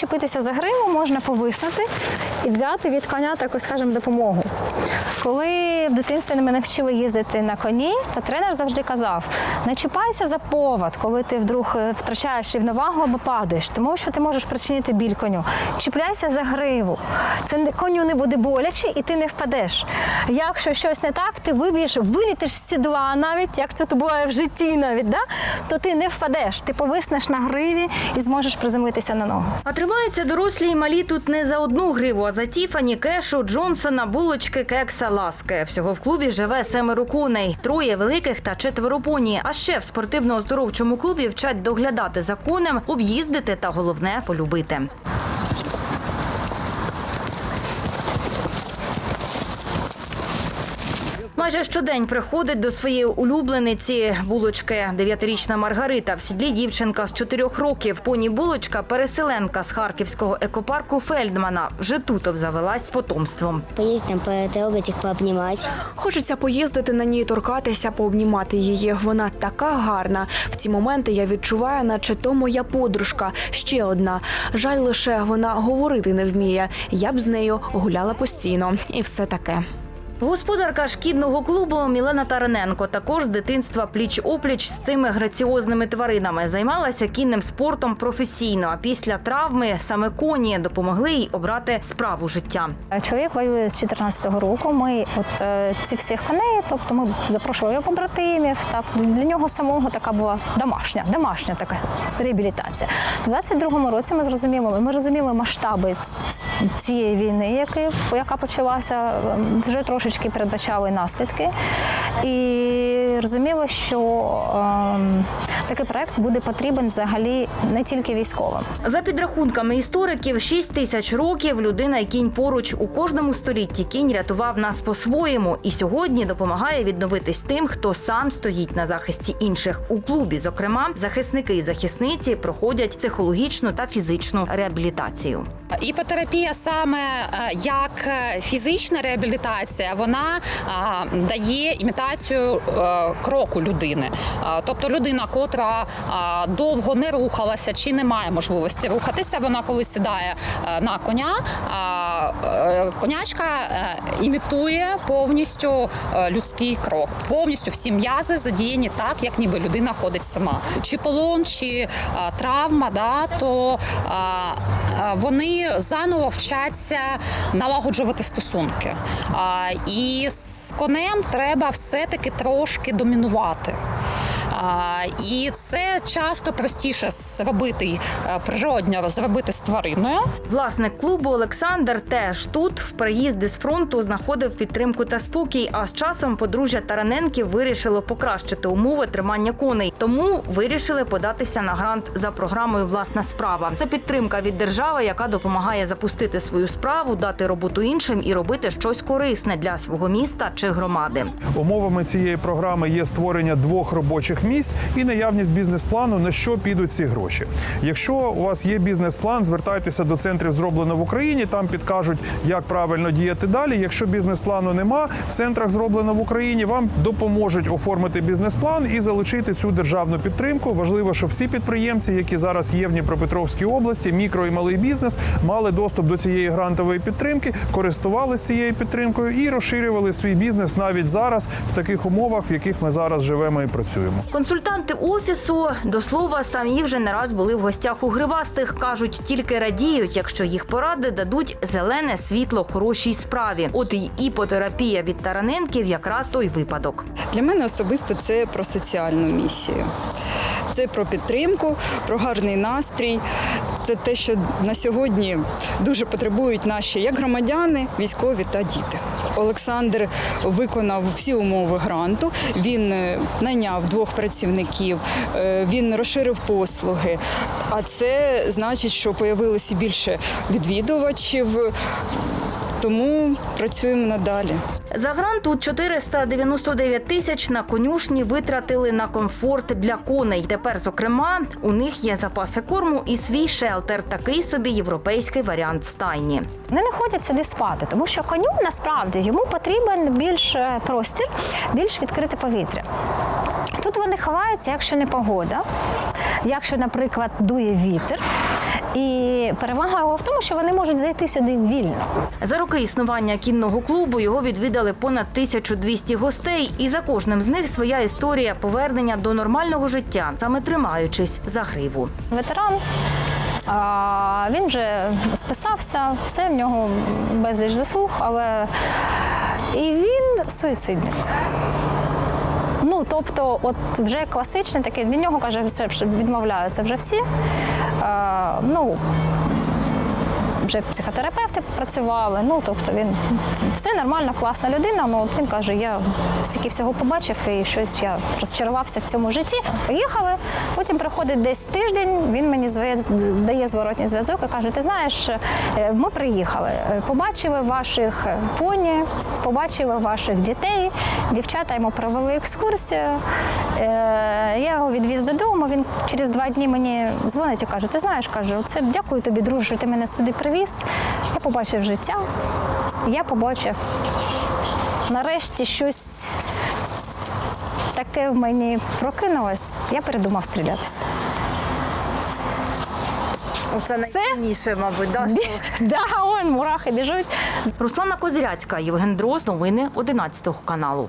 вчепитися за гриву, можна повиснути і взяти від коня таку, скажімо, допомогу. Коли в дитинстві мене вчили їздити на коні, то тренер завжди казав: не чіпайся за повод, коли ти вдруг е, втрачаєш рівновагу або падаєш, тому що ти можеш причинити біль коню. Чіпляйся за гриву. Це коню не буде боляче і ти не впадеш. Якщо щось не так, ти виб'єш, вилітиш з сідла навіть, як це буває в житті навіть, да? то ти не впадеш. Ти повиснеш на гриві і зможеш приземлитися на ногу. А тримаються дорослі й малі тут не за одну гриву, а за Тіфані, Кешу, Джонсона, булочки, кекса, ласки. Всього в клубі живе семеро коней, троє великих та четверо поні. А ще в спортивно-оздоровчому клубі вчать доглядати за конем, об'їздити та головне полюбити. Майже щодень приходить до своєї улюблениці булочки. Дев'ятирічна Маргарита в сідлі дівчинка з чотирьох років. Поні булочка переселенка з харківського екопарку Фельдмана. Вже тут обзавелась потомством. Поесть там, потрогать их, пообнимать. Хочеться поїздити на ній, торкатися, пообнімати її. Вона така гарна. В ці моменти я відчуваю, наче то моя подружка. Ще одна. Жаль, лише вона говорити не вміє. Я б з нею гуляла постійно, і все таке. Господарка шкідного клубу Мілена Тараненко також з дитинства пліч-опліч з цими граціозними тваринами займалася кінним спортом професійно. А після травми саме коні допомогли їй обрати справу життя. Чоловік воює з 14-го року. Ми от е, цих всіх коней, тобто ми запрошували його побратимів. Так для нього самого така була домашня, домашня така реабілітація. У 22-му році ми зрозуміли, ми розуміли масштаби цієї війни, яка, почалася, вже трошечки передбачали наслідки. І розуміли, що е, такий проект буде потрібен взагалі не тільки військовим. За підрахунками істориків, 6 тисяч років людина і кінь поруч у кожному столітті кінь рятував нас по-своєму і сьогодні допомагає відновитись тим, хто сам стоїть на захисті інших у клубі. Зокрема, захисники і захисниці проходять психологічну та фізичну реабілітацію. Іпотерапія саме е, як е, фізична реабілітація, вона а, дає імітацію е, кроку людини. Тобто людина, котра довго не рухалася чи не має можливості рухатися, вона коли сідає е, на коня, е, конячка е, імітує повністю е, людський крок. Повністю всі м'язи задіяні так, як ніби людина ходить сама. Чи полон, чи травма, да, то вони заново вчаться налагоджувати стосунки. І з конем треба все-таки трошки домінувати. І це часто простіше зробити е, природньо зробити з твариною. Власник клубу Олександр теж тут в приїзди з фронту знаходив підтримку та спокій. А з часом подружжя Тараненків вирішило покращити умови тримання коней. Тому вирішили податися на грант за програмою Власна справа. Це підтримка від держави, яка допомагає запустити свою справу, дати роботу іншим і робити щось корисне для свого міста чи громади. Умовами цієї програми є створення двох робочих місць і наявність бізнес-плану, на що підуть ці гроші. Якщо у вас є бізнес-план, звертайтеся до центрів зроблено в Україні. Там підкажуть, як правильно діяти далі. Якщо бізнес-плану нема, в центрах зроблено в Україні вам допоможуть оформити бізнес-план і залучити цю державну підтримку. Важливо, щоб всі підприємці, які зараз є в Дніпропетровській області, мікро і малий бізнес, мали доступ до цієї грантової підтримки, користувалися цією підтримкою і розширювали свій бізнес навіть зараз в таких умовах, в яких ми зараз живемо і працюємо. Консультанти офісу до слова самі вже не раз були в гостях у гривастих. кажуть, тільки радіють, якщо їх поради дадуть зелене світло хорошій справі. От і іпотерапія від Тараненків якраз той випадок. Для мене особисто це про соціальну місію. Це про підтримку, про гарний настрій. Це те, що на сьогодні дуже потребують наші як громадяни, військові та діти. Олександр виконав всі умови гранту. Він е, найняв двох працівників, е, він розширив послуги. А це значить, що появилося більше відвідувачів. Тому працюємо надалі. За грант тут 499 тисяч на конюшні витратили на комфорт для коней. Тепер, зокрема, у них є запаси корму і свій шелтер, такий собі європейський варіант стайні. Вони не ходять сюди спати, тому що коню насправді йому потрібен більш е, простір, більш відкрите повітря. Тут вони ховаються, якщо не погода, якщо, наприклад, дує вітер. І перевага його в тому, що вони можуть зайти сюди вільно. За роки існування кінного клубу його відвідали понад 1200 гостей, і за кожним з них своя історія повернення до нормального життя, саме тримаючись за гриву. Ветеран. А, він вже списався, все в нього безліч заслуг, але і він суїцидник. Тобто, от вже класичний такий, від нього каже, все відмовляються вже всі. Е, ну, вже психотерапевти працювали. Ну, тобто він все нормально, класна людина. Ну він каже, я стільки всього побачив і щось я розчарувався в цьому житті. Поїхали. Потім приходить десь тиждень. Він мені дає зворотній зв'язок і каже: Ти знаєш, е, ми приїхали, побачили ваших поні, побачили ваших дітей. Дівчата йому провели екскурсію. Е, Я його відвіз додому. Він через два дні мені дзвонить і каже: Ти знаєш, каже, це дякую тобі, друже, що ти мене сюди привіз. Я побачив життя. Я побачив нарешті щось таке в мені прокинулось. Я передумав стрілятися. Це найцінніше, мабуть, да? Да, он мурахи біжуть. Руслана Козиряцька, Євген Дрозд, новини 11 каналу.